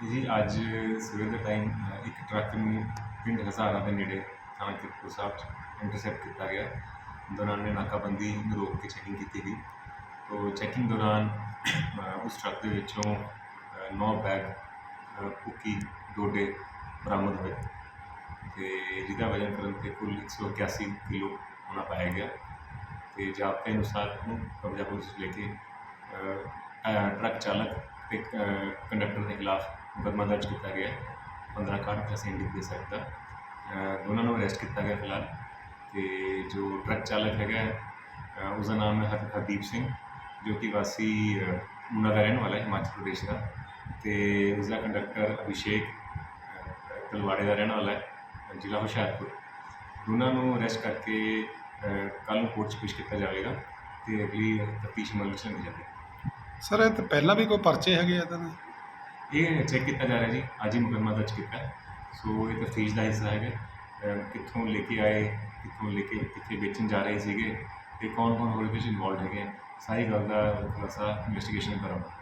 ਜੀ ਅੱਜ ਸਵੇਰ ਦੇ ਟਾਈਮ ਇੱਕ ਟਰੱਕ ਨੂੰ ਪਿੰਡ ਹਜ਼ਾਰਾ ਦੇ ਨੇੜੇ ਥਾਣਾ ਕਿਰਪੁਰ ਸਾਹਿਬ 'ਚ ਇੰਟਰਸੈਪਟ ਕੀਤਾ ਗਿਆ। ਦੌਰਾਨ ਨੇ ਨਾਕਾਬੰਦੀ ਨੂੰ ਰੋਕ ਕੇ ਚੈਕਿੰਗ ਕੀਤੀ ਗਈ। ਤੋ ਚੈਕਿੰਗ ਦੌਰਾਨ ਉਸ ਟਰੱਕ ਦੇ ਵਿੱਚੋਂ 9 ਬੈਗ ਅ, ਡੋਡੇ ਬਰਾਮਦ ਹੋਏ ਤੇ ਜਿਹਦਾ ਵਜ਼ਨ ਕਰਨ ਤੇ ਕੁੱਲ 181 ਕਿਲੋ ਹੋਣਾ ਪਾਇਆ ਗਿਆ ਤੇ ਜਾਬਤੇ ਅਨੁਸਾਰ ਨੂੰ ਕਬਜ਼ਾ ਪੁਲਿਸ ਲੈ ਕੇ ਟਰੱਕ ਚਾਲਕ ਤੇ ਕੰਡਕਟਰ ਦੇ ਖਿਲਾਫ ਮੁਕੱਦਮਾ ਦਰਜ ਕੀਤਾ ਗਿਆ। ਹੈ। 15 ਕਾਰਡ ਅਸੀਂ ਦੇ ਸਕਦਾ ਦਾ ਦੋਨਾਂ ਨੂੰ ਅਰੈਸਟ ਕੀਤਾ ਗਿਆ ਫਿਲਹਾਲ। ਤੇ ਜੋ ਟਰੱਕ ਚਾਲਕ ਹੈਗਾ ਹੈ, ਅ, ਉਸਦਾ ਨਾਮ ਹੈ ਹਰ- ਹਰਦੀਪ ਸਿੰਘ ਜੋ ਕਿ ਵਾਸੀ ਅ, ਦਾ ਰਹਿਣ ਵਾਲਾ ਹੈ ਹਿਮਾਚਲ ਪ੍ਰਦੇਸ਼ ਦਾ। ਤੇ ਉਸਦਾ ਕੰਡਕਟਰ ਅਭਿਸ਼ੇਕ ਤਲਵਾੜੇ ਦਾ ਰਹਿਣ ਵਾਲਾ ਹੈ ਜ਼ਿਲ੍ਹਾ ਹੁਸ਼ਿਆਰਪੁਰ। ਦੋਨਾਂ ਨੂੰ ਅਰੈਸਟ ਕਰਕੇ ਕੱਲ੍ਹ ਨੂੰ ਕੋਰਟ 'ਚ ਪੇਸ਼ ਕੀਤਾ ਜਾਵੇਗਾ ਤੇ ਅਗਲੀ ਤਫਤੀਸ਼ ਅਮਲ ਵਿੱਚ ਲਿਆਂਦੀ ਜਾਵੇਗੀ। ਸਰ, ਇਹ ਤਾਂ ਪਹਿਲਾਂ ਵੀ ਕੋਈ ਪਰਚੇ ਹੈਗੇ ਆ ਦੇ ਇਹ ਚੈੱਕ ਕੀਤਾ ਜਾ ਰਿਹਾ ਜੀ ਅੱਜ ਹੀ ਮੁਕੱਦਮਾ ਦਰਜ ਕੀਤਾ ਹੈ। ਸੋ ਇਹ ਤਫਤੀਸ਼ ਦਾ ਹਿੱਸਾ ਹੈਗਾ ਅਹ ਕਿੱਥੋਂ ਲੈ ਕੇ ਆਏ, ਕਿੱਥੋਂ ਲੈ ਕੇ ਕਿੱਥੇ ਵੇਚਣ ਜਾ ਰਹੇ ਸੀਗੇ ਤੇ ਕੌਣ ਕੌਣ ਹੋਰ ਇਹਦੇ ਵਿੱਚ ਇਨਵੋਲਡ ਹੈਗੇ ਆ। ਸਾਰੀ ਗੱਲ ਦਾ ਖੁਲਾਸਾ ਇਨਵੈਸਟੀਗੇਸ਼ਨ ਕਰਾਂਗੇ